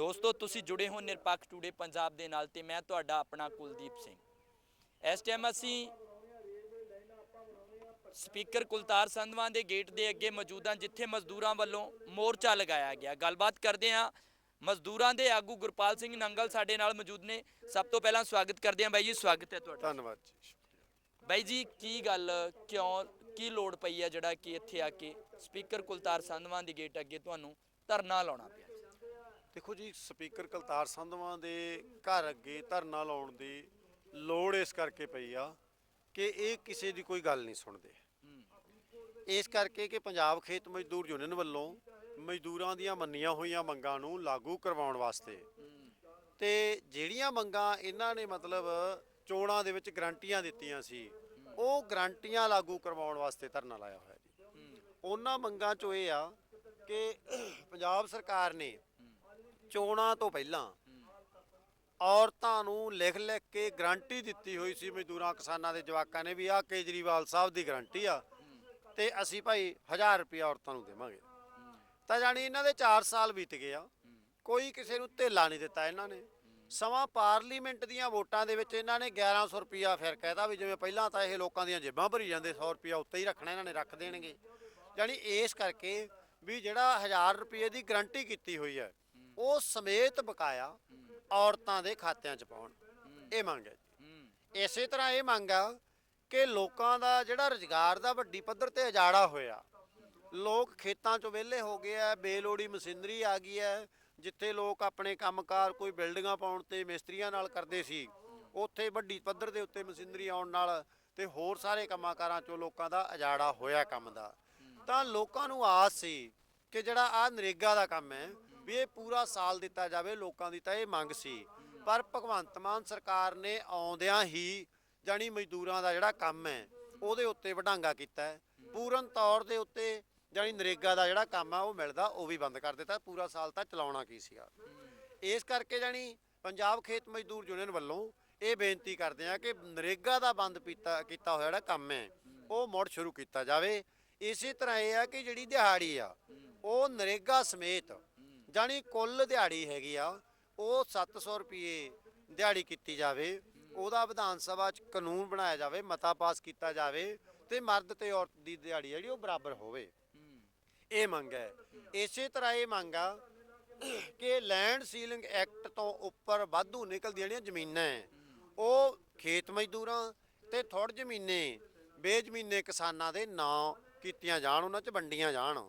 ਦੋਸਤੋ ਤੁਸੀਂ ਜੁੜੇ ਹੋ ਨਿਰਪੱਖ ਟੂਡੇ ਪੰਜਾਬ ਦੇ ਨਾਲ ਤੇ ਮੈਂ ਤੁਹਾਡਾ ਆਪਣਾ ਕੁਲਦੀਪ ਸਿੰਘ। ਇਸ ਟਾਈਮ ਅਸੀਂ ਸਪੀਕਰ ਕੁਲਤਾਰ ਸੰਧਵਾਂ ਦੇ ਗੇਟ ਦੇ ਅੱਗੇ ਮੌਜੂਦ ਹਾਂ ਜਿੱਥੇ ਮਜ਼ਦੂਰਾਂ ਵੱਲੋਂ ਮੋਰਚਾ ਲਗਾਇਆ ਗਿਆ। ਗੱਲਬਾਤ ਕਰਦੇ ਹਾਂ। ਮਜ਼ਦੂਰਾਂ ਦੇ ਆਗੂ ਗੁਰਪਾਲ ਸਿੰਘ ਨੰਗਲ ਸਾਡੇ ਨਾਲ ਮੌਜੂਦ ਨੇ। ਸਭ ਤੋਂ ਪਹਿਲਾਂ ਸਵਾਗਤ ਕਰਦੇ ਹਾਂ। ਬਾਈ ਜੀ ਸਵਾਗਤ ਹੈ ਤੁਹਾਡਾ। ਧੰਨਵਾਦ ਜੀ ਬਾਈ ਜੀ ਕੀ ਗੱਲ ਕਿਉਂ ਕੀ ਲੋੜ ਪਈ ਹੈ ਜਿਹੜਾ ਕਿ ਇੱਥੇ ਆ ਕੇ ਸਪੀਕਰ ਕੁਲਤਾਰ ਸੰਧਵਾਂ ਦੀ ਗੇਟ ਅੱਗੇ ਤੁਹਾਨੂੰ ਧਰਨਾ ਲਾਉਣਾ ਪਿਆ? ਦੇਖੋ ਜੀ, ਸਪੀਕਰ ਕਲਤਾਰ ਸੰਧਵਾਂ ਦੇ ਘਰ ਅੱਗੇ ਧਰਨਾ ਲਾਉਣ ਦੀ ਲੋੜ ਇਸ ਕਰਕੇ ਪਈ ਆ ਕਿ ਇਹ ਕਿਸੇ ਦੀ ਕੋਈ ਗੱਲ ਨਹੀਂ ਸੁਣਦੇ। ਇਸ ਕਰਕੇ ਕਿ ਪੰਜਾਬ ਖੇਤ ਮਜ਼ਦੂਰ ਯੂਨੀਅਨ ਵੱਲੋਂ ਮਜ਼ਦੂਰਾਂ ਦੀਆਂ ਮੰਨੀਆਂ ਹੋਈਆਂ ਮੰਗਾਂ ਨੂੰ ਲਾਗੂ ਕਰਵਾਉਣ ਵਾਸਤੇ ਤੇ ਜਿਹੜੀਆਂ ਮੰਗਾਂ ਇਹਨਾਂ ਨੇ ਮਤਲਬ ਚੋਣਾਂ ਦੇ ਵਿੱਚ ਗਰੰਟੀਆਂ ਦਿੱਤੀਆਂ ਸੀ, ਉਹ ਗਰੰਟੀਆਂ ਲਾਗੂ ਕਰਵਾਉਣ ਵਾਸਤੇ ਧਰਨਾ ਲਾਇਆ ਹੋਇਆ ਜੀ। ਉਹਨਾਂ ਮੰਗਾਂ ਚੋਂ ਇਹ ਆ ਕਿ ਪੰਜਾਬ ਸਰਕਾਰ ਨੇ ਚੋਣਾਂ ਤੋਂ ਪਹਿਲਾਂ ਔਰਤਾਂ ਨੂੰ ਲਿਖ ਲਿਖ ਕੇ ਗਰੰਟੀ ਦਿੱਤੀ ਹੋਈ ਸੀ ਮਜ਼ਦੂਰਾਂ ਕਿਸਾਨਾਂ ਦੇ ਜਵਾਕਾਂ ਨੇ ਵੀ ਆਹ ਕੇਜਰੀਵਾਲ ਸਾਹਿਬ ਦੀ ਗਰੰਟੀ ਆ ਤੇ ਅਸੀਂ ਭਾਈ 1000 ਰੁਪਏ ਔਰਤਾਂ ਨੂੰ ਦੇਵਾਂਗੇ। ਤਾਂ ਜਾਣੀ ਇਹਨਾਂ ਦੇ 4 ਸਾਲ ਬੀਤ ਗਏ ਆ। ਕੋਈ ਕਿਸੇ ਨੂੰ ਧੇਲਾ ਨਹੀਂ ਦਿੱਤਾ ਇਹਨਾਂ ਨੇ। ਸਮਾਂ ਪਾਰਲੀਮੈਂਟ ਦੀਆਂ ਵੋਟਾਂ ਦੇ ਵਿੱਚ ਇਹਨਾਂ ਨੇ 1100 ਰੁਪਿਆ ਫਿਰ ਕਹਿਤਾ ਵੀ ਜਿਵੇਂ ਪਹਿਲਾਂ ਤਾਂ ਇਹ ਲੋਕਾਂ ਦੀਆਂ ਜੇਬਾਂ ਭਰੀ ਜਾਂਦੇ 100 ਰੁਪਿਆ ਉੱਤੇ ਹੀ ਰੱਖਣਾ ਇਹਨਾਂ ਨੇ, ਰੱਖ ਦੇਣਗੇ। ਜਾਣੀ ਇਸ ਕਰਕੇ ਵੀ ਜਿਹੜਾ 1000 ਰੁਪਏ ਦੀ ਗਰੰਟੀ ਕੀਤੀ ਹੋਈ ਹੈ ਉਹ ਸਮੇਤ ਬਕਾਇਆ ਔਰਤਾਂ ਦੇ ਖਾਤਿਆਂ 'ਚ ਪਾਉਣ। ਇਹ ਮੰਗ ਹੈ ਜੀ। ਇਸੇ ਤਰ੍ਹਾਂ ਇਹ ਮੰਗ ਆ ਕਿ ਲੋਕਾਂ ਦਾ ਜਿਹੜਾ ਰੁਜ਼ਗਾਰ ਦਾ ਵੱਡੀ ਪੱਧਰ ਤੇ ਉਜਾੜਾ ਹੋਇਆ ਲੋਕ ਖੇਤਾਂ 'ਚੋਂ ਵਿਹਲੇ ਹੋ ਗਏ ਆ ਬੇਲੋੜੀ ਮਸ਼ੀਨਰੀ ਆ ਗਈ ਹੈ ਜਿੱਥੇ ਲੋਕ ਆਪਣੇ ਕੰਮਕਾਰ ਕੋਈ ਬਿਲਡਿੰਗਾਂ ਪਾਉਣ ਤੇ ਮਿਸਤਰੀਆਂ ਨਾਲ ਕਰਦੇ ਸੀ ਉੱਥੇ ਵੱਡੀ ਪੱਧਰ ਦੇ ਉੱਤੇ ਮਸ਼ੀਨਰੀ ਆਉਣ ਨਾਲ ਤੇ ਹੋਰ ਸਾਰੇ ਕੰਮਾਂਕਾਰਾਂ 'ਚੋਂ ਲੋਕਾਂ ਦਾ ਉਜਾੜਾ ਹੋਇਆ ਕੰਮ ਦਾ। ਤਾਂ ਲੋਕਾਂ ਨੂੰ ਆਸ ਸੀ ਕਿ ਜਿਹੜਾ ਆ ਨਰੇਗਾ ਦਾ ਕੰਮ ਹੈ ਵੀ ਇਹ ਪੂਰਾ ਸਾਲ ਦਿੱਤਾ ਜਾਵੇ ਲੋਕਾਂ ਦੀ ਤਾਂ ਇਹ ਮੰਗ ਸੀ। ਪਰ ਭਗਵੰਤ ਮਾਨ ਸਰਕਾਰ ਨੇ ਆਉਂਦਿਆਂ ਹੀ ਜਾਣੀ ਮਜ਼ਦੂਰਾਂ ਦਾ ਜਿਹੜਾ ਕੰਮ ਹੈ, ਉਹਦੇ ਉੱਤੇ ਵਡਾਂਗਾ ਕੀਤਾ ਹੈ। ਪੂਰਨ ਤੌਰ ਦੇ ਉੱਤੇ ਜਾਣੀ ਨਰੇਗਾ ਦਾ ਜਿਹੜਾ ਕੰਮ ਆ, ਉਹ ਮਿਲਦਾ, ਉਹ ਵੀ ਬੰਦ ਕਰ ਦਿੱਤਾ। ਪੂਰਾ ਸਾਲ ਤਾਂ ਚਲਾਉਣਾ ਕੀ ਸੀਗਾ? ਇਸ ਕਰਕੇ ਜਾਣੀ ਪੰਜਾਬ ਖੇਤ ਮਜ਼ਦੂਰ ਯੂਨੀਅਨ ਵੱਲੋਂ ਇਹ ਬੇਨਤੀ ਕਰਦੇ ਆ ਕਿ ਨਰੇਗਾ ਦਾ ਬੰਦ ਪੀਤਾ, ਕੀਤਾ ਹੋਇਆ ਜਿਹੜਾ ਕੰਮ ਹੈ, ਉਹ ਮੁੜ ਸ਼ੁਰੂ ਕੀਤਾ ਜਾਵੇ। ਇਸੇ ਤਰ੍ਹਾਂ ਇਹ ਆ ਕਿ ਜਿਹੜੀ ਦਿਹਾੜੀ ਆ, ਉਹ ਨਰੇਗਾ ਸਮੇਤ ਜਾਣੀ ਕੁੱਲ ਦਿਹਾੜੀ ਹੈਗੀ ਆ ਉਹ 700 ਰੁਪਏ ਦਿਹਾੜੀ ਕੀਤੀ ਜਾਵੇ। ਉਹਦਾ ਵਿਧਾਨ ਸਭਾ 'ਚ ਕਾਨੂੰਨ ਬਣਾਇਆ ਜਾਵੇ ਮਤਾ ਪਾਸ ਕੀਤਾ ਜਾਵੇ ਤੇ ਮਰਦ ਤੇ ਔਰਤ ਦੀ ਦਿਹਾੜੀ ਜਿਹੜੀ ਉਹ ਬਰਾਬਰ ਹੋਵੇ। ਇਹ ਮੰਗ ਹੈ। ਇਸੇ ਤਰ੍ਹਾਂ ਇਹ ਮੰਗ ਆ ਕਿ ਲੈਂਡ ਸੀਲਿੰਗ ਐਕਟ ਤੋਂ ਉੱਪਰ ਵਾਧੂ ਨਿਕਲਦੀਆਂ ਜਿਹੜੀਆਂ ਜ਼ਮੀਨਾਂ ਹੈ ਉਹ ਖੇਤ ਮਜ਼ਦੂਰਾਂ ਤੇ ਥੋੜ ਜ਼ਮੀਨੇ ਬੇਜ਼ਮੀਨੇ ਕਿਸਾਨਾਂ ਦੇ ਨਾਂ ਕੀਤੀਆਂ ਜਾਣ ਉਹਨਾਂ 'ਚ ਵੰਡੀਆਂ ਜਾਣ।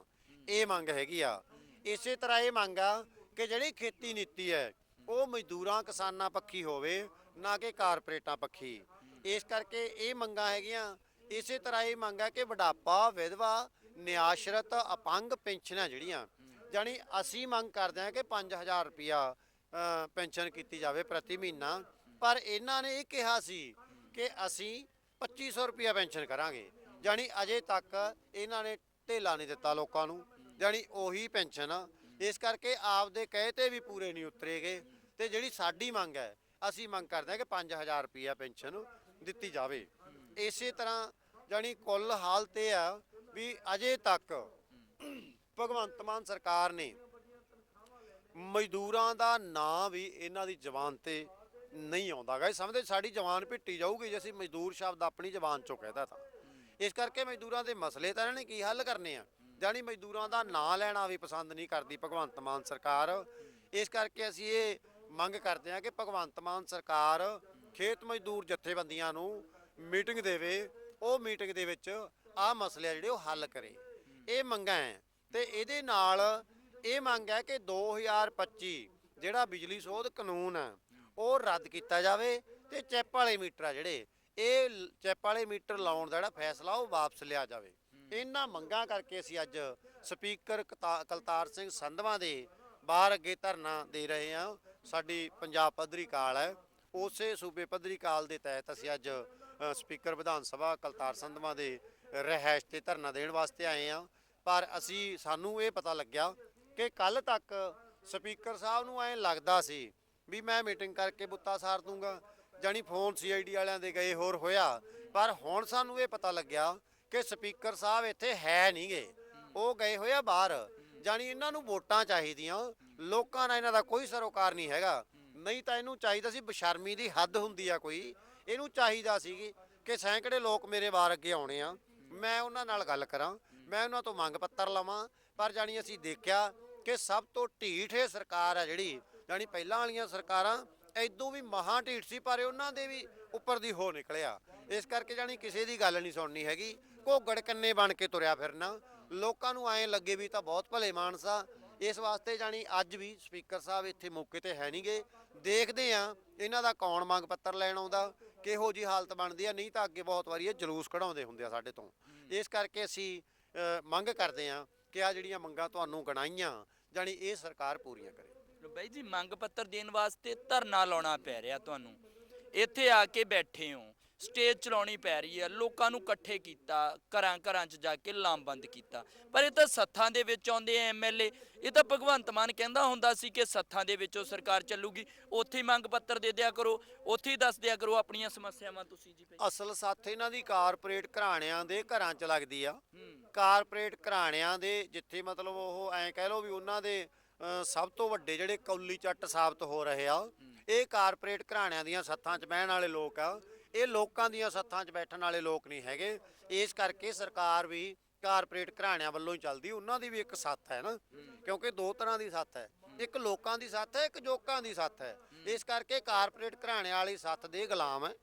ਇਹ ਮੰਗ ਹੈਗੀ ਆ। ਇਸੇ ਤਰ੍ਹਾਂ ਇਹ ਮੰਗ ਆ ਕਿ ਜਿਹੜੀ ਖੇਤੀ ਨੀਤੀ ਹੈ ਉਹ ਮਜ਼ਦੂਰਾਂ ਕਿਸਾਨਾਂ ਪੱਖੀ ਹੋਵੇ ਨਾ ਕਿ ਕਾਰਪੋਰੇਟਾਂ ਪੱਖੀ। ਇਸ ਕਰਕੇ ਇਹ ਮੰਗਾਂ ਹੈਗੀਆਂ। ਇਸੇ ਤਰ੍ਹਾਂ ਇਹ ਮੰਗ ਹੈ ਕਿ ਵਡਾਪਾ ਵਿਧਵਾ ਨਿਆਸ਼ਰਤ ਅਪੰਗ ਪੈਨਸ਼ਨਾਂ ਜਿਹੜੀਆਂ ਜਾਣੀ ਅਸੀਂ ਮੰਗ ਕਰਦੇ ਹਾਂ ਕਿ 5000 ਰੁਪਿਆ ਅ, ਪੈਨਸ਼ਨ ਕੀਤੀ ਜਾਵੇ ਪ੍ਰਤੀ ਮਹੀਨਾ। ਪਰ ਇਹਨਾਂ ਨੇ ਇਹ ਕਿਹਾ ਸੀ ਕਿ ਅਸੀਂ 2500 ਰੁਪਿਆ ਪੈਨਸ਼ਨ ਕਰਾਂਗੇ। ਜਾਣੀ ਅਜੇ ਤੱਕ ਇਹਨਾਂ ਨੇ ਢੇਲਾ ਨਹੀਂ ਦਿੱਤਾ ਲੋਕਾਂ ਨੂੰ। ਜਾਣੀ ਉਹੀ ਪੈਨਸ਼ਨ ਆ। ਇਸ ਕਰਕੇ ਆਪਦੇ ਕਹੇ ਤੇ ਵੀ ਪੂਰੇ ਨਹੀਂ ਉਤਰੇਗੇ। ਤੇ ਜਿਹੜੀ ਸਾਡੀ ਮੰਗ ਹੈ, ਅਸੀਂ ਮੰਗ ਕਰਦੇ ਹਾਂ ਕਿ 5000 ਰੁਪਿਆ ਪੈਨਸ਼ਨ ਦਿੱਤੀ ਜਾਵੇ। ਇਸੇ ਤਰ੍ਹਾਂ ਜਾਣੀ ਕੁੱਲ ਹਾਲਤ ਇਹ ਆ ਵੀ ਅਜੇ ਤੱਕ ਭਗਵੰਤ ਮਾਨ ਸਰਕਾਰ ਨੇ ਮਜ਼ਦੂਰਾਂ ਦਾ ਨਾਂ ਵੀ ਇਹਨਾਂ ਦੀ ਜ਼ਬਾਨ ਤੇ ਨਹੀਂ ਆਉਂਦਾਗਾ ਇਹ ਸਮਝਦੇ ਸਾਡੀ ਜ਼ਬਾਨ ਭਿੱਟੀ ਜਾਊਗੀ ਜੇ ਅਸੀਂ ਮਜ਼ਦੂਰ ਸ਼ਬਦ ਆਪਣੀ ਜ਼ਬਾਨ ਚੋਂ ਕਹਿਦਾ ਤਾਂ ਇਸ ਕਰਕੇ ਮਜ਼ਦੂਰਾਂ ਦੇ ਮਸਲੇ ਤਾਂ ਇਹਨਾਂ ਨੇ ਕੀ ਹੱਲ ਕਰਨੇ ਆ? ਜਾਣੀ ਮਜ਼ਦੂਰਾਂ ਦਾ ਨਾਂ ਲੈਣਾ ਵੀ ਪਸੰਦ ਨਹੀਂ ਕਰਦੀ ਭਗਵੰਤ ਮਾਨ ਸਰਕਾਰ, ਇਸ ਕਰਕੇ ਅਸੀਂ ਇਹ ਮੰਗ ਕਰਦੇ ਹਾਂ ਕਿ ਭਗਵੰਤ ਮਾਨ ਸਰਕਾਰ ਖੇਤ ਮਜ਼ਦੂਰ ਜਥੇਬੰਦੀਆਂ ਨੂੰ ਮੀਟਿੰਗ ਦੇਵੇ, ਉਹ ਮੀਟਿੰਗ ਦੇ ਵਿੱਚ ਆਹ ਮਸਲੇ ਜਿਹੜੇ ਉਹ ਹੱਲ ਕਰੇ। ਇਹ ਮੰਗਾਂ ਹੈ ਤੇ ਇਹਦੇ ਨਾਲ ਇਹ ਮੰਗ ਹੈ ਕਿ 2025 ਜਿਹੜਾ ਬਿਜਲੀ ਸੋਧ ਕਾਨੂੰਨ ਹੈ, ਉਹ ਰੱਦ ਕੀਤਾ ਜਾਵੇ ਤੇ ਚੈਪ ਵਾਲੇ ਮੀਟਰ ਆ ਜਿਹੜੇ, ਇਹ ਚੈਪ ਵਾਲੇ ਮੀਟਰ ਲਾਉਣ ਦਾ ਜਿਹੜਾ ਫੈਸਲਾ ਉਹ ਵਾਪਸ ਲਿਆ ਜਾਵੇ। ਇਹਨਾਂ ਮੰਗਾਂ ਕਰਕੇ ਅਸੀਂ ਅੱਜ ਸਪੀਕਰ ਕਲਤਾਰ ਸਿੰਘ ਸੰਧਵਾ ਦੇ ਬਾਹਰ ਅੱਗੇ ਧਰਨਾ ਦੇ ਰਹੇ ਹਾਂ। ਸਾਡੀ ਪੰਜਾਬ ਪੱਧਰੀ ਕਾਲ ਹੈ। ਉਸੇ ਸੂਬੇ ਪੱਧਰੀ ਕਾਲ ਦੇ ਤਹਿਤ ਅਸੀਂ ਅੱਜ ਸਪੀਕਰ ਵਿਧਾਨ ਸਭਾ ਕਲਤਾਰ ਸੰਧਵਾ ਦੇ ਰਹਿائش ਤੇ ਧਰਨਾ ਦੇਣ ਵਾਸਤੇ ਆਏ ਹਾਂ। ਪਰ ਅਸੀਂ, ਸਾਨੂੰ ਇਹ ਪਤਾ ਲੱਗਿਆ ਕਿ ਕੱਲ ਤੱਕ ਸਪੀਕਰ ਸਾਹਿਬ ਨੂੰ ਐਂ ਲੱਗਦਾ ਸੀ ਵੀ ਮੈਂ ਮੀਟਿੰਗ ਕਰਕੇ ਬੁੱਤਾ ਸਾਰ ਦੂੰਗਾ। ਜਾਨੀ ਫੋਨ ਸੀਆਈਡੀ ਵਾਲਿਆਂ ਦੇ ਗਏ ਹੋਰ ਹੋਇਆ। ਪਰ ਹੁਣ ਸਾਨੂੰ ਇਹ ਪਤਾ ਲੱਗਿਆ ਕਿ ਸਪੀਕਰ ਸਾਹਿਬ ਇੱਥੇ ਹੈ ਨਹੀਂਗੇ। ਉਹ ਗਏ ਹੋਏ ਆ ਬਾਹਰ। ਜਾਣੀ ਇਹਨਾਂ ਨੂੰ ਵੋਟਾਂ ਚਾਹੀਦੀਆਂ। ਲੋਕਾਂ ਨਾਲ ਇਹਨਾਂ ਦਾ ਕੋਈ ਸਰੋਕਾਰ ਨਹੀਂ ਹੈਗਾ। ਨਹੀਂ ਤਾਂ ਇਹਨੂੰ ਚਾਹੀਦਾ ਸੀ ਬਸ਼ਰਮੀ ਦੀ ਹੱਦ ਹੁੰਦੀ ਆ ਕੋਈ। ਇਹਨੂੰ ਚਾਹੀਦਾ ਸੀ ਕਿ ਸੈਂਕੜੇ ਲੋਕ ਮੇਰੇ ਵਾਰ ਅੱਗੇ ਆਉਣੇ ਆ। ਮੈਂ ਉਹਨਾਂ ਨਾਲ ਗੱਲ ਕਰਾਂ। ਮੈਂ ਉਹਨਾਂ ਤੋਂ ਮੰਗ ਪੱਤਰ ਲਵਾਂ। ਪਰ ਜਾਣੀ ਅਸੀਂ ਦੇਖਿਆ ਕਿ ਸਭ ਤੋਂ ਢੀਠ ਇਹ ਸਰਕਾਰ ਆ ਜਿਹੜੀ, ਜਾਣੀ ਪਹਿਲਾਂ ਵਾਲੀਆਂ ਸਰਕਾਰਾਂ ਐਦੋਂ ਵੀ ਮਹਾ ਢੀਠ ਸੀ, ਪਰ ਉਹਨਾਂ ਦੇ ਵੀ ਉੱਪਰ ਦੀ ਹੋ ਨਿਕਲਿਆ। ਇਸ ਕਰਕੇ ਜਾਣੀ ਕਿਸੇ ਦੀ ਗੱਲ ਨਹੀਂ ਸੁਣਨੀ ਹੈਗੀ। ਘੋਗੜ ਕੰਨੇ ਬਣ ਕੇ ਤੁਰਿਆ ਫਿਰਨਾ। ਲੋਕਾਂ ਨੂੰ ਐਂ ਲੱਗੇ ਵੀ ਤਾਂ ਬਹੁਤ ਭਲੇ ਮਾਨਸਾ ਇਸ ਵਾਸਤੇ ਜਾਣੀ ਅੱਜ ਵੀ ਸਪੀਕਰ ਸਾਹਿਬ ਇੱਥੇ ਮੌਕੇ ਤੇ ਹੈ ਨਹੀਂਗੇ ਦੇਖਦੇ ਆ ਇਹਨਾਂ ਦਾ ਕੌਣ ਮੰਗ ਪੱਤਰ ਲੈਣ ਆਉਂਦਾ, ਕਿਹੋ ਜੀ ਹਾਲਤ ਬਣਦੀ ਆ, ਨਹੀਂ ਤਾਂ ਅੱਗੇ ਬਹੁਤ ਵਾਰੀ ਇਹ ਜਲੂਸ ਕਢਾਉਂਦੇ ਹੁੰਦੇ ਆ ਸਾਡੇ ਤੋਂ। ਇਸ ਕਰਕੇ ਅਸੀਂ ਮੰਗ ਕਰਦੇ ਆ ਕਿ ਆ ਜਿਹੜੀਆਂ ਮੰਗਾਂ ਤੁਹਾਨੂੰ ਗਣਾਈਆਂ, ਜਾਣੀ ਇਹ ਸਰਕਾਰ ਪੂਰੀਆਂ ਕਰੇ। ਬਾਈ ਜੀ, ਮੰਗ ਪੱਤਰ ਦੇਣ ਵਾਸਤੇ ਧਰਨਾ ਲਾਉਣਾ ਪੈ ਰਿਹਾ ਤੁਹਾਨੂੰ। ਇੱਥੇ ਆ ਕੇ ਬੈਠੇ ਹੋ। ਸਟੇਜ ਚਲਾਉਣੀ ਪੈ ਰਹੀ ਹੈ ਲੋਕਾਂ ਨੂੰ ਇਕੱਠੇ ਕੀਤਾ ਘਰਾਂ ਘਰਾਂ 'ਚ ਜਾ ਕੇ ਲਾਮਬੰਦ ਕੀਤਾ। ਪਰ ਇਹ ਤਾਂ ਸੱਥਾਂ ਦੇ ਵਿੱਚ ਆਉਂਦੇ ਆ ਐਮਐਲਏ ਇਹ ਤਾਂ ਭਗਵੰਤ ਮਾਨ ਕਹਿੰਦਾ ਹੁੰਦਾ ਸੀ ਕਿ ਸੱਥਾਂ ਦੇ ਵਿੱਚੋਂ ਸਰਕਾਰ ਚੱਲੂਗੀ ਉੱਥੇ ਹੀ ਮੰਗ ਪੱਤਰ ਦੇ ਦਿਆ ਕਰੋ ਉੱਥੇ ਹੀ ਦੱਸ ਦਿਆ ਕਰੋ ਆਪਣੀਆਂ ਸਮੱਸਿਆਵਾਂ ਤੁਸੀਂ ਜੀ ਅਸਲ ਸਾਥ ਇਹਨਾਂ ਦੀ ਕਾਰਪੋਰੇਟ ਘਰਾਣਿਆਂ ਦੇ ਘਰਾਂ 'ਚ ਲੱਗਦੀ ਆ। ਕਾਰਪੋਰੇਟ ਘਰਾਣਿਆਂ ਦੇ ਜਿੱਥੇ ਮਤਲਬ ਉਹ ਐਂ ਕਹਿ ਲਓ ਵੀ ਉਹਨਾਂ ਦੇ ਸਭ ਤੋਂ ਵੱਡੇ ਜਿਹੜੇ ਕੌਲੀ ਚੱਟ ਸਾਬਤ ਹੋ ਰਹੇ ਆ ਇਹ ਕਾਰਪੋਰੇਟ ਘਰਾਣਿਆਂ ਦੀਆਂ ਸੱਥਾਂ 'ਚ ਬਹਿਣ ਵਾਲੇ ਲੋਕ ਆ। ਇਹ ਲੋਕਾਂ ਦੀਆਂ ਸੱਥਾਂ 'ਚ ਬੈਠਣ ਵਾਲੇ ਲੋਕ ਨਹੀਂ ਹੈਗੇ। ਇਸ ਕਰਕੇ ਸਰਕਾਰ ਵੀ ਕਾਰਪੋਰੇਟ ਘਰਾਣਿਆਂ ਵੱਲੋਂ ਹੀ ਚੱਲਦੀ। ਉਹਨਾਂ ਦੀ ਵੀ ਇੱਕ ਸੱਥ ਹੈ ਨਾ। ਕਿਉਂਕਿ ਦੋ ਤਰ੍ਹਾਂ ਦੀ ਸੱਥ ਹੈ। ਇੱਕ ਲੋਕਾਂ ਦੀ ਸੱਥ ਹੈ, ਇੱਕ ਜੋਕਾਂ ਦੀ ਸੱਥ ਹੈ। ਇਸ ਕਰਕੇ ਕਾਰਪੋਰੇਟ ਘਰਾਣਿਆਂ ਵਾਲੀ ਸੱਥ ਦੇ ਗੁਲਾਮ ਹੈ।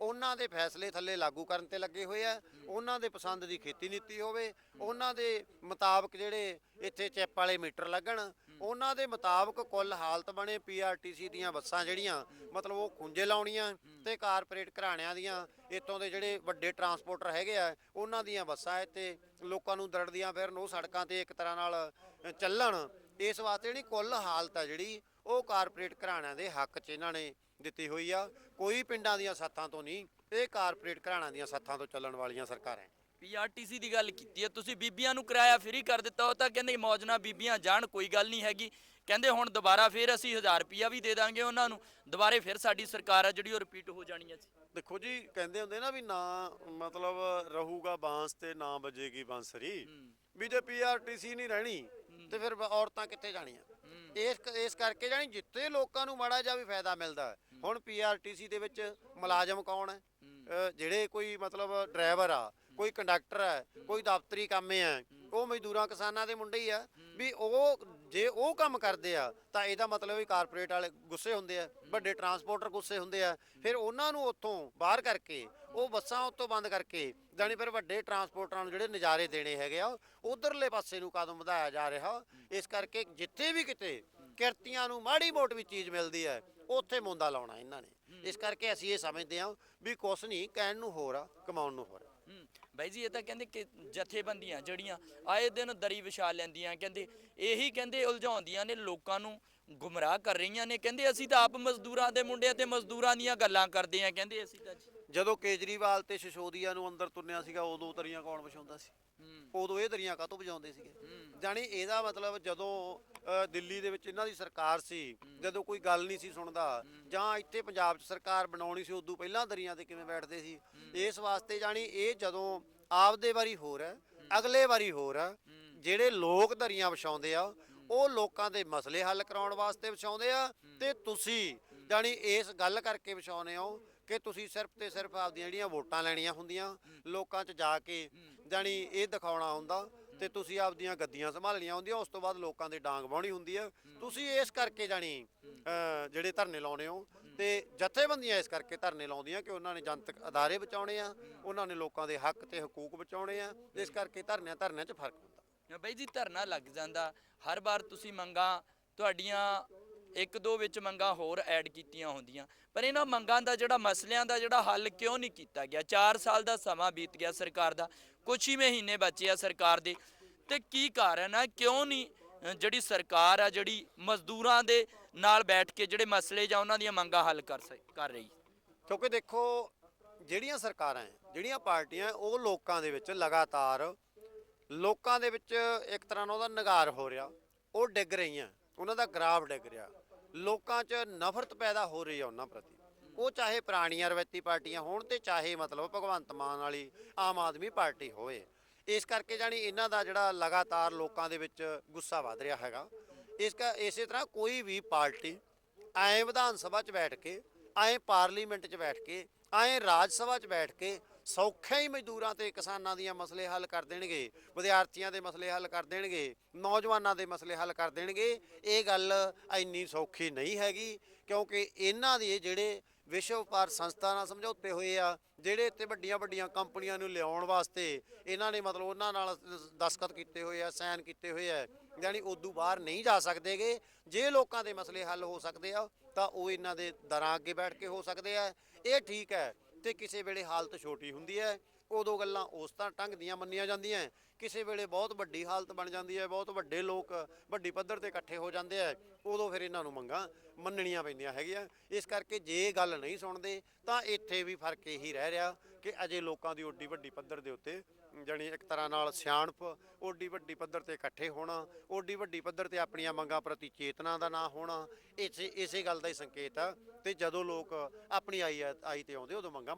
ਉਹਨਾਂ ਦੇ ਫੈਸਲੇ ਥੱਲੇ ਲਾਗੂ ਕਰਨ ਤੇ ਲੱਗੇ ਹੋਏ ਆ। ਉਹਨਾਂ ਦੇ ਪਸੰਦ ਦੀ ਖੇਤੀ ਨੀਤੀ ਹੋਵੇ। ਉਹਨਾਂ ਦੇ ਮੁਤਾਬਕ ਜਿਹੜੇ ਇੱਥੇ ਚੈਪ ਵਾਲੇ ਮੀਟਰ ਲੱਗਣ ਉਹਨਾਂ ਦੇ ਮੁਤਾਬਕ ਕੁੱਲ ਹਾਲਤ ਬਣੇ ਪੀਆਰਟੀਸੀ ਦੀਆਂ ਬੱਸਾਂ ਜਿਹੜੀਆਂ, ਮਤਲਬ ਉਹ ਖੁੰਝੇ ਲਾਉਣੀਆਂ ਤੇ ਕਾਰਪੋਰੇਟ ਘਰਾਣਿਆਂ ਦੀਆਂ, ਇੱਥੋਂ ਦੇ ਜਿਹੜੇ ਵੱਡੇ ਟਰਾਂਸਪੋਰਟਰ ਹੈਗੇ ਆ, ਉਹਨਾਂ ਦੀਆਂ ਬੱਸਾਂ ਇੱਥੇ ਲੋਕਾਂ ਨੂੰ ਦਰੜਦੀਆਂ ਫਿਰਨ, ਉਹ ਸੜਕਾਂ ਤੇ ਇੱਕ ਤਰ੍ਹਾਂ ਨਾਲ ਚੱਲਣ। ਇਸ ਵਾਸਤੇ ਜਿਹੜੀ ਕੁੱਲ ਹਾਲਤ ਆ ਜਿਹੜੀ, ਉਹ ਕਾਰਪੋਰੇਟ ਘਰਾਣਿਆਂ ਦੇ ਹੱਕ 'ਚ ਇਹਨਾਂ ਨੇ ਦਿੱਤੀ ਹੋਈ ਆ। ਕੋਈ ਪਿੰਡਾਂ ਦੀਆਂ ਸੱਥਾਂ ਤੋਂ ਨਹੀਂ, ਇਹ ਕਾਰਪੋਰੇਟ ਘਰਾਣਿਆਂ ਦੀਆਂ ਸੱਥਾਂ ਤੋਂ ਚੱਲਣ ਵਾਲੀਆਂ ਸਰਕਾਰਾਂ। ਪੀਆਰਟੀਸੀ ਦੀ ਗੱਲ ਕੀਤੀ ਹੈ। ਤੁਸੀਂ ਬੀਬੀਆਂ ਨੂੰ ਕਿਰਾਇਆ ਫ੍ਰੀ ਕਰ ਦਿੱਤਾ ਉਹ ਤਾਂ ਕਹਿੰਦੇ ਮੌਜ ਨਾਲ ਬੀਬੀਆਂ ਜਾਣ ਕੋਈ ਗੱਲ ਨਹੀਂ ਹੈਗੀ। ਕਹਿੰਦੇ ਹੁਣ ਦੁਬਾਰਾ ਫੇਰ ਅਸੀਂ 1000 ਰੁਪਿਆ ਵੀ ਦੇ ਦਾਂਗੇ ਉਹਨਾਂ ਨੂੰ। ਦੁਬਾਰੇ ਫਿਰ ਸਾਡੀ ਸਰਕਾਰ ਆ ਜਿਹੜੀ ਉਹ ਰਿਪੀਟ ਹੋ ਜਾਣੀ ਹੈ ਦੇਖੋ ਜੀ ਕਹਿੰਦੇ ਹੁੰਦੇ ਨਾ ਵੀ ਨਾ ਮਤਲਬ ਰਹੂਗਾ ਬਾਂਸ ਤੇ ਨਾ ਵੱਜੇਗੀ ਬਾਂਸਰੀ। ਵੀ ਜੇ ਪੀਆਰਟੀਸੀ ਨਹੀਂ ਰਹਿਣੀ ਤੇ ਫਿਰ ਔਰਤਾਂ ਕਿੱਥੇ ਜਾਣੀਆਂ? ਇਸ ਇਸ ਕਰਕੇ ਜਾਣੀ ਜਿੱਥੇ ਲੋਕਾਂ ਨੂੰ ਮਾੜਾ ਜਿਹਾ ਵੀ ਫਾਇਦਾ ਮਿਲਦਾ। ਹੁਣ ਪੀਆਰਟੀਸੀ ਦੇ ਵਿੱਚ ਮੁਲਾਜ਼ਮ ਕੌਣ ਹੈ? ਜਿਹੜੇ ਕੋਈ ਮਤਲਬ ਡਰਾਈਵਰ ਆ ਕੋਈ ਕੰਡਕਟਰ ਹੈ ਕੋਈ ਦਫ਼ਤਰੀ ਕਾਮੇ ਆ ਉਹ ਮਜ਼ਦੂਰਾਂ ਕਿਸਾਨਾਂ ਦੇ ਮੁੰਡੇ ਹੀ ਆ ਵੀ ਉਹ ਜੇ ਉਹ ਕੰਮ ਕਰਦੇ ਆ ਤਾਂ ਇਹਦਾ ਮਤਲਬ ਵੀ ਕਾਰਪੋਰੇਟ ਵਾਲੇ ਗੁੱਸੇ ਹੁੰਦੇ ਆ ਵੱਡੇ ਟਰਾਂਸਪੋਰਟਰ ਗੁੱਸੇ ਹੁੰਦੇ ਆ ਫਿਰ ਉਹਨਾਂ ਨੂੰ ਉੱਥੋਂ ਬਾਹਰ ਕਰਕੇ ਉਹ ਬੱਸਾਂ ਉੱਤੋਂ ਬੰਦ ਕਰਕੇ ਜਾਣੀ ਫਿਰ ਵੱਡੇ ਟਰਾਂਸਪੋਰਟਰਾਂ ਨੂੰ ਜਿਹੜੇ ਨਜ਼ਾਰੇ ਦੇਣੇ ਹੈਗੇ ਆ ਉਧਰਲੇ ਪਾਸੇ ਨੂੰ ਕਦਮ ਵਧਾਇਆ ਜਾ ਰਿਹਾ ਇਸ ਕਰਕੇ ਜਿੱਥੇ ਵੀ ਕਿਤੇ ਕਿਰਤੀਆਂ ਨੂੰ ਮਾੜੀ ਮੋਟ ਵੀ ਚੀਜ਼ ਮਿਲਦੀ ਹੈ ਉੱਥੇ ਮੁੰਦਾ ਲਾਉਣਾ ਇਹਨਾਂ ਨੇ। ਇਸ ਕਰਕੇ ਅਸੀਂ ਇਹ ਸਮਝਦੇ ਹਾਂ ਵੀ ਕੁਛ ਨਹੀਂ ਕਹਿਣ ਨੂੰ ਹੋਰ ਆ ਕਮਾਉਣ ਨੂੰ ਹੋਰ ਆ। ਹੂੰ। ਬਾਈ ਜੀ, ਇਹ ਤਾਂ ਕਹਿੰਦੇ ਕਿ ਜਥੇਬੰਦੀਆਂ ਜਿਹੜੀਆਂ ਆਏ ਦਿਨ ਦਰੀ ਵਿਛਾ ਲੈਂਦੀਆਂ, ਕਹਿੰਦੇ ਇਹੀ ਕਹਿੰਦੇ ਉਲਝਾਉਂਦੀਆਂ ਨੇ, ਲੋਕਾਂ ਨੂੰ ਗੁੰਮਰਾਹ ਕਰ ਰਹੀਆਂ ਨੇ, ਕਹਿੰਦੇ ਅਸੀਂ ਤਾਂ ਆਪ ਮਜ਼ਦੂਰਾਂ ਦੇ ਮੁੰਡਿਆਂ ਤੇ ਮਜ਼ਦੂਰਾਂ ਦੀਆਂ ਗੱਲਾਂ ਕਰਦੇ ਆ ਕਹਿੰਦੇ ਅਸੀਂ ਤਾਂ ਜਦੋਂ ਕੇਜਰੀਵਾਲ ਤੇ ਸ਼ਿਸ਼ੋਦੀਆ ਨੂੰ ਅੰਦਰ ਤੁੰਨਿਆ ਸੀਗਾ, ਉਦੋਂ ਤਰੀਆਂ ਕੌਣ ਵਿਛਾਉਂਦਾ ਸੀ? ਉਦੋਂ ਇਹ ਦਰੀਆਂ ਕਾਹਤੋਂ ਵਜਾਉਂਦੇ ਸੀਗੇ? ਜਾਣੀ ਇਹਦਾ ਮਤਲਬ ਜਦੋਂ ਅ, ਦਿੱਲੀ ਦੇ ਵਿੱਚ ਇਹਨਾਂ ਦੀ ਸਰਕਾਰ ਸੀ ਜਦੋਂ ਕੋਈ ਗੱਲ ਨਹੀਂ ਸੀ ਸੁਣਦਾ ਜਾਂ ਇੱਥੇ ਪੰਜਾਬ 'ਚ ਸਰਕਾਰ ਬਣਾਉਣੀ ਸੀ ਉਦੋਂ ਪਹਿਲਾਂ ਦਰੀਆਂ ਤੇ ਕਿਵੇਂ ਬੈਠਦੇ ਸੀ? ਇਸ ਵਾਸਤੇ ਜਾਣੀ ਇਹ ਜਦੋਂ ਆਪਦੇ ਵਾਰੀ ਹੋਰ ਹੈ ਅਗਲੇ ਵਾਰੀ ਹੋਰ ਹੈ ਜਿਹੜੇ ਲੋਕ ਦਰੀਆਂ ਵਿਛਾਉਂਦੇ ਆ ਉਹ ਲੋਕਾਂ ਦੇ ਮਸਲੇ ਹੱਲ ਕਰਾਉਣ ਵਾਸਤੇ ਵਿਛਾਉਂਦੇ ਆ ਤੇ ਤੁਸੀਂ ਜਾਣੀ ਇਸ ਗੱਲ ਕਰਕੇ ਵਿਛਾਉਂਦੇ ਹੋ ਕਿ ਤੁਸੀਂ ਸਿਰਫ ਤੇ ਸਿਰਫ ਆਪਦੀਆਂ ਜਿਹੜੀਆਂ ਵੋਟਾਂ ਲੈਣੀਆਂ ਹੁੰਦੀਆਂ ਲੋਕਾਂ 'ਚ ਜਾ ਕੇ ਜਾਣੀ ਇਹ ਦਿਖਾਉਣਾ ਹੁੰਦਾ ਤੇ ਤੁਸੀਂ ਆਪਦੀਆਂ ਗੱਦੀਆਂ ਸੰਭਾਲਣੀਆਂ ਹੁੰਦੀਆਂ, ਉਸ ਤੋਂ ਬਾਅਦ ਲੋਕਾਂ ਦੇ ਡਾਂਗ ਵਾਹਣੀ ਹੁੰਦੀ ਹੈ ਤੁਸੀਂ ਇਸ ਕਰਕੇ ਜਾਣੀ ਜਿਹੜੇ ਧਰਨੇ ਲਾਉਣੇ ਹੋ ਤੇ ਜਥੇਬੰਦੀਆਂ ਇਸ ਕਰਕੇ ਧਰਨੇ ਲਾਉਂਦੀਆਂ ਕਿ ਉਹਨਾਂ ਨੇ ਜਨਤਕ ਅਦਾਰੇ ਬਚਾਉਣੇ ਆ, ਉਹਨਾਂ ਨੇ ਲੋਕਾਂ ਦੇ ਹੱਕ ਤੇ ਹਕੂਕ ਬਚਾਉਣੇ ਆ, ਇਸ ਕਰਕੇ ਧਰਨਿਆਂ ਧਰਨਿਆਂ 'ਚ ਫ਼ਰਕ ਹੁੰਦਾ। ਬਾਈ ਜੀ, ਧਰਨਾ ਲੱਗ ਜਾਂਦਾ। ਹਰ ਵਾਰ ਤੁਸੀਂ ਮੰਗਾਂ, ਤੁਹਾਡੀਆਂ ਇੱਕ ਦੋ ਵਿੱਚ ਮੰਗਾਂ ਹੋਰ ਐਡ ਕੀਤੀਆਂ ਹੁੰਦੀਆਂ। ਪਰ ਇਹਨਾਂ ਮੰਗਾਂ ਦਾ ਜਿਹੜਾ ਮਸਲਿਆਂ ਦਾ ਜਿਹੜਾ ਹੱਲ ਕਿਉਂ ਨਹੀਂ ਕੀਤਾ ਗਿਆ? 4 ਸਾਲ ਦਾ ਸਮਾਂ ਬੀਤ ਗਿਆ ਸਰਕਾਰ ਦਾ ਕੁਝ ਹੀ ਮਹੀਨੇ ਬਚੇ ਆ ਸਰਕਾਰ ਦੇ। ਤੇ ਕੀ ਕਾਰਨ ਆ? ਕਿਉਂ ਨਹੀਂ ਜਿਹੜੀ ਸਰਕਾਰ ਆ, ਜਿਹੜੀ ਮਜ਼ਦੂਰਾਂ ਦੇ ਨਾਲ ਬੈਠ ਕੇ ਜਿਹੜੇ ਮਸਲੇ ਜਾਂ ਉਹਨਾਂ ਦੀਆਂ ਮੰਗਾਂ ਹੱਲ ਕਰ ਸਕ- ਕਰ ਰਹੀ? ਕਿਉਂਕਿ ਦੇਖੋ, ਜਿਹੜੀਆਂ ਸਰਕਾਰਾਂ ਜਿਹੜੀਆਂ ਪਾਰਟੀਆਂ ਉਹ ਲੋਕਾਂ ਦੇ ਵਿੱਚ ਲਗਾਤਾਰ, ਲੋਕਾਂ ਦੇ ਵਿੱਚ ਇੱਕ ਤਰ੍ਹਾਂ ਨਾਲ ਉਹਦਾ ਨਿਗਾਰ ਹੋ ਰਿਹਾ। ਉਹ ਡਿੱਗ ਰਹੀਆਂ, ਉਹਨਾਂ ਦਾ ਗ੍ਰਾਫ ਡਿੱਗ ਰਿਹਾ। ਲੋਕਾਂ 'ਚ ਨਫ਼ਰਤ ਪੈਦਾ ਹੋ ਰਹੀ ਹੈ ਉਹਨਾਂ ਪ੍ਰਤੀ। ਉਹ ਚਾਹੇ ਪੁਰਾਣੀਆਂ ਰਵਾਇਤੀ ਪਾਰਟੀਆਂ ਹੋਣ ਤੇ ਚਾਹੇ ਮਤਲਬ ਭਗਵੰਤ ਮਾਨ ਵਾਲੀ ਆਮ ਆਦਮੀ ਪਾਰਟੀ ਹੋਵੇ। ਇਸ ਕਰਕੇ ਜਾਣੀ ਇਹਨਾਂ ਦਾ ਜਿਹੜਾ ਲਗਾਤਾਰ ਲੋਕਾਂ ਦੇ ਵਿੱਚ ਗੁੱਸਾ ਵਧ ਰਿਹਾ ਹੈਗਾ। ਇਸ ਕਾ, ਇਸੇ ਤਰ੍ਹਾਂ ਕੋਈ ਵੀ ਪਾਰਟੀ ਐਂ ਵਿਧਾਨ ਸਭਾ 'ਚ ਬੈਠ ਕੇ ਐ ਪਾਰਲੀਮੈਂਟ 'ਚ ਬੈਠ ਕੇ ਐਂ ਰਾਜ ਸਭਾ 'ਚ ਬੈਠ ਕੇ ਸੌਖੇ ਹੀ ਮਜ਼ਦੂਰਾਂ ਤੇ ਕਿਸਾਨਾਂ ਦੀਆਂ ਮਸਲੇ ਹੱਲ ਕਰ ਦੇਣਗੇ, ਵਿਦਿਆਰਥੀਆਂ ਦੇ ਮਸਲੇ ਹੱਲ ਕਰ ਦੇਣਗੇ, ਨੌਜਵਾਨਾਂ ਦੇ ਮਸਲੇ ਹੱਲ ਕਰ ਦੇਣਗੇ, ਇਹ ਗੱਲ ਇੰਨੀ ਸੌਖੀ ਨਹੀਂ ਹੈਗੀ, ਕਿਉਂਕਿ ਇਹਨਾਂ ਦੇ ਜਿਹੜੇ ਵਿਸ਼ਵ ਵਪਾਰ ਸੰਸਥਾ ਨਾਲ ਸਮਝੌਤੇ ਹੋਏ ਆ, ਜਿਹੜੇ ਇੱਥੇ ਵੱਡੀਆਂ ਵੱਡੀਆਂ ਕੰਪਨੀਆਂ ਨੂੰ ਲਿਆਉਣ ਵਾਸਤੇ ਇਹਨਾਂ ਨੇ ਮਤਲਬ ਉਹਨਾਂ ਨਾਲ ਦਸਖਤ ਕੀਤੇ ਹੋਏ ਆ ਸਾਈਨ ਕੀਤੇ ਹੋਏ ਆ, ਯਾਨੀ ਉਦੋਂ ਬਾਹਰ ਨਹੀਂ ਜਾ ਸਕਦੇਗੇ, ਜੇ ਲੋਕਾਂ ਦੇ ਮਸਲੇ ਹੱਲ ਹੋ ਸਕਦੇ ਆ, ਤਾਂ ਉਹ ਇਹਨਾਂ ਦੇ ਦਰਾਂ ਅੱਗੇ ਬੈਠ ਕੇ ਹੋ ਸਕਦੇ ਆ, ਇਹ ਠੀਕ ਹੈ ਤੇ ਕਿਸੇ ਵੇਲੇ ਹਾਲਤ ਛੋਟੀ ਹੁੰਦੀ ਹੈ, ਉਦੋਂ ਗੱਲਾਂ ਉਸ ਤਰ੍ਹਾਂ ਢੰਗ ਦੀਆਂ ਮੰਨੀਆਂ ਜਾਂਦੀਆਂ ਕਿਸੇ ਵੇਲੇ ਬਹੁਤ ਵੱਡੀ ਹਾਲਤ ਬਣ ਜਾਂਦੀ ਹੈ, ਬਹੁਤ ਵੱਡੇ ਲੋਕ ਵੱਡੀ ਪੱਧਰ ਤੇ ਇਕੱਠੇ ਹੋ ਜਾਂਦੇ ਆ ਉਦੋਂ ਫਿਰ ਇਹਨਾਂ ਨੂੰ ਮੰਗਾਂ ਮੰਨਣੀਆਂ ਪੈਂਦੀਆਂ ਹੈਗੀਆਂ। ਇਸ ਕਰਕੇ ਜੇ ਗੱਲ ਨਹੀਂ ਸੁਣਦੇ, ਤਾਂ ਇੱਥੇ ਵੀ ਫ਼ਰਕ ਇਹੀ ਰਹਿ ਰਿਹਾ ਕਿ ਅਜੇ ਲੋਕਾਂ ਦੀ ਓਡੀ ਵੱਡੀ ਪੱਧਰ ਦੇ ਉੱਤੇ ਜਾਣੀ ਇੱਕ ਤਰ੍ਹਾਂ ਨਾਲ ਸਿਆਣਪ, ਓਡੀ ਵੱਡੀ ਪੱਧਰ ਤੇ ਇਕੱਠੇ ਹੋਣਾ, ਓਡੀ ਵੱਡੀ ਪੱਧਰ ਤੇ ਆਪਣੀਆਂ ਮੰਗਾਂ ਪ੍ਰਤੀ ਚੇਤਨਾ ਦਾ ਨਾ ਹੋਣਾ, ਇਸੇ ਇਸੇ ਗੱਲ ਦਾ ਹੀ ਸੰਕੇਤ ਆ। ਤੇ ਜਦੋਂ ਲੋਕ ਆਪਣੀ ਆਈ ਆਈ ਤੇ ਆਉਂਦੇ, ਉਦੋਂ ਮੰਗਾਂ